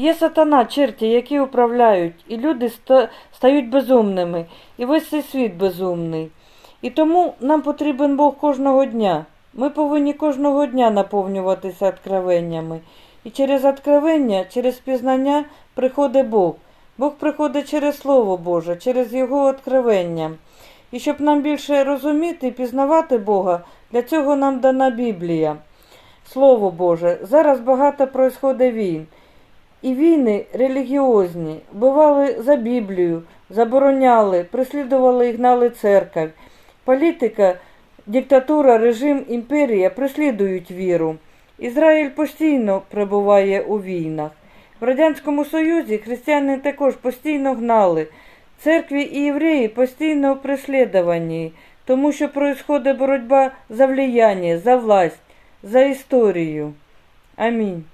Є сатана, черті, які управляють, і люди ста- стають безумними, і весь цей світ безумний. І тому нам потрібен Бог кожного дня. Ми повинні кожного дня наповнюватися откровеннями. І через откровення, через пізнання приходить Бог. Бог приходить через Слово Боже, через Його откровення. І щоб нам більше розуміти і пізнавати Бога, для цього нам дана Біблія. Слово Боже, зараз багато происходить війн. І війни релігіозні, бували за Біблію, забороняли, преслідували і гнали церковь. Політика, диктатура, режим, імперія преслідують віру. Ізраїль постійно перебуває у війнах. В Радянському Союзі християни також постійно гнали. Церкві і євреї постійно у преслідуванні, тому що происходить боротьба за влияння, за власть, за історію. Амінь.